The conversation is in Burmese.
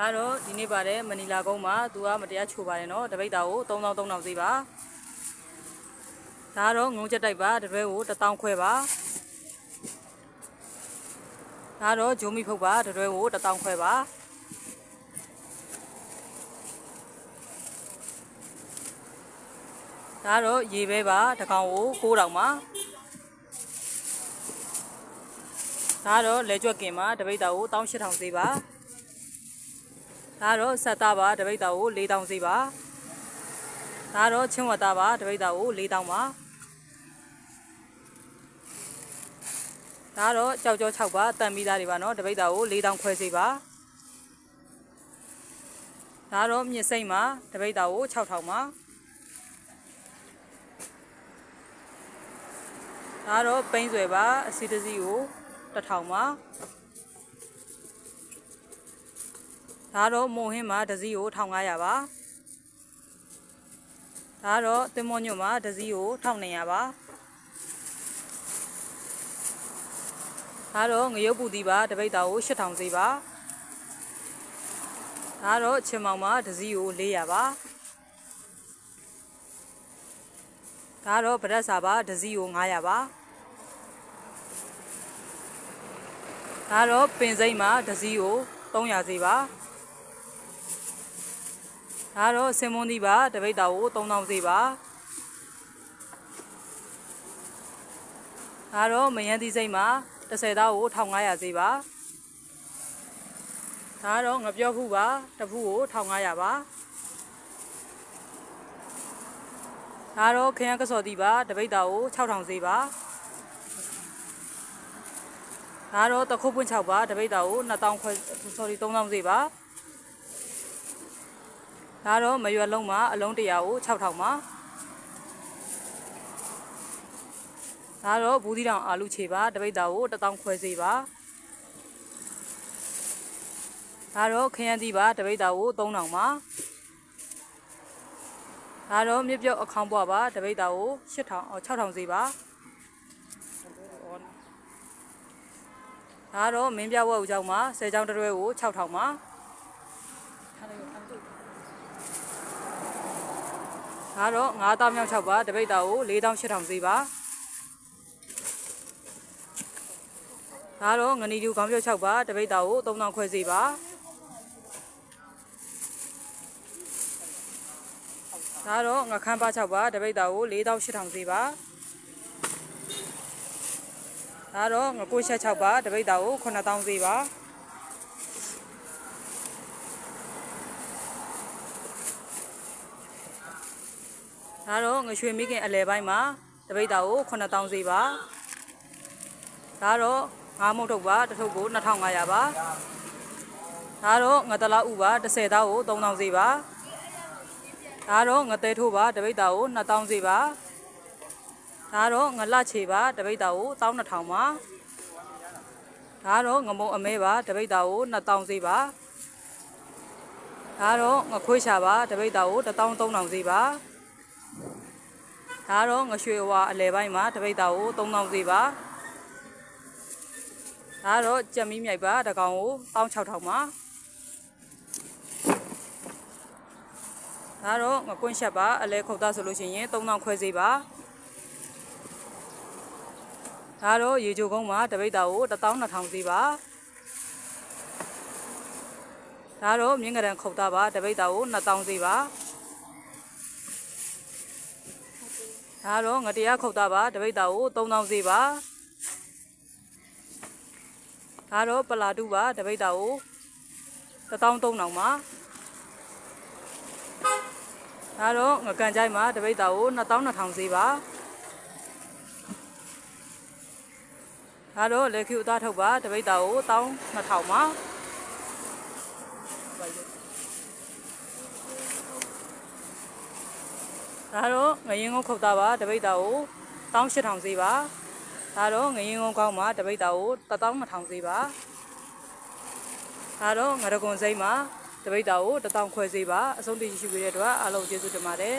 ဒါတော့ဒီနေ့ပါတယ်မနီလာကုန်းမှာသူကမတရားချိုပါတယ်နော်တပိတ်တာကို3000 3000သေးပါဒါတော့ငုံချက်တိုက်ပါတတွဲကို1000ခွဲပါဒါတော့ဂျိုမီဖုတ်ပါတတွဲကို1000ခွဲပါဒါတော့ရေပဲပါတကောင်ကို9000ပါဒါတော့လဲကြွက်ကင်ပါတပိတ်တာကို18000သေးပါ ဒါတော့ဆက်သားပါတပိတ်တာကို4000စီပါဒါတော့ချင်းဝတ်သားပါတပိတ်တာကို4000ပါဒါတော့ကြောက်ကြော6ပါတန်ပြီးသားတွေပါနော်တပိတ်တာကို4000ခွဲစီပါဒါတော့မြစ်စိမ့်ပါတပိတ်တာကို6000ပါဒါတော့ပိန်းဆွဲပါအစီတစီကို1000ပါ ဒါတော့မုံဟင်းမှာဒဇီကို1500ပါဒါတော့တင်မောညွတ်မှာဒဇီကို1200ပါဒါတော့ငရုတ်ပူတီပါတပိတ်တာကို8000စီပါဒါတော့ချင်မောင်မှာဒဇီကို400ပါဒါတော့ဗရက်စာပါဒဇီကို900ပါဒါတော့ပင်စိမ့်မှာဒဇီကို300စီပါ ဒါတော့စင်မွန်ဒီပါတပိတ်တာကို3000စီပါဒါတော့မယန်းသီးစိမ့်မှာ30သားကို1500စီပါဒါတော့ငပြောဖူးပါတစ်ဖူးကို1500ပါဒါတော့ခရမ်းကစော်တီပါတပိတ်တာကို6000စီပါဒါတော့တခုတ်ပွင့်6ပါတပိတ်တာကို2000ခွဲ sorry 3000စီပါ ဒါတော့မရွယ်လုံးမှာအလုံး100ကို6000ပါဒါတော့ဘူးသီးတောင်အာလူခြေပါတပိတ်တာကို1000ခွဲစေပါဒါတော့ခရမ်းသီးပါတပိတ်တာကို3000ပါဒါတော့မြစ်ပြုတ်အခေါင်းပွားပါတပိတ်တာကို8000အော်6000စေပါဒါတော့မင်းပြဝက်ဦးကျောင်းမှာ10ကျောင်းတစ်တွဲကို6000ပါ ဒါတော့9000မြောက်6ပါတပိတ်တာကို4800စီပါဒါတော့ငနီတူခေါင်းပြုတ်6ပါတပိတ်တာကို3000ခွဲစီပါဒါတော့ငခမ်းပါ6ပါတပိတ်တာကို4800စီပါဒါတော့ငကိုရှက်6ပါတပိတ်တာကို9000စီပါ ဒါတော့ငရွှေမိခင်အလဲပိုင်းမှာတပိတ်တာကို9000စီပါဒါတော့ငါးမုတ်ထုတ်ပါတစ်ထုပ်ကို2500ပါဒါတော့ငတလားဥပါ30သားကို3000စီပါဒါတော့ငသေးထိုးပါတပိတ်တာကို2000စီပါဒါတော့ငလချေပါတပိတ်တာကို12000ပါဒါတော့ငမုံအမဲပါတပိတ်တာကို2000စီပါဒါတော့ငခွေးချပါတပိတ်တာကို13000စီပါ ဒါတော့ငရွှေဝါအလဲပိုင်းမှာတပိတ်တာကို3000စီပါဒါတော့ကြက်မီးမြိုက်ပါတကောင်ကို16000ပါဒါတော့ငကွင်းရှက်ပါအလဲခုတ်သားဆိုလို့ရှိရင်3000ခွဲစီပါဒါတော့ရေချိုကုန်းမှာတပိတ်တာကို12000စီပါဒါတော့မြင်းကရန်ခုတ်သားပါတပိတ်တာကို2000စီပါ ဒါတော့ငတရားခုတ်သားပါတပိတ်တာကို3000စီပါဒါတော့ပလာတူပါတပိတ်တာကို13000ပါဒါတော့ငကန်ကြိုက်မှာတပိတ်တာကို2200စီပါဒါတော့လက်ကျူအသားထုတ်ပါတပိတ်တာကို12000ပါ ဒါတော့ငရင်ကုန်းခုတ်တာပါတပိတ်တာကို18000စီပါဒါတော့ငရင်ကုန်းကောင်းမှာတပိတ်တာကို12000စီပါဒါတော့ငရကွန်စိမ့်မှာတပိတ်တာကို1000ခွဲစီပါအဆုံးတည်ရှိပေးတဲ့အတွက်အားလုံးကျေးဇူးတင်ပါတယ်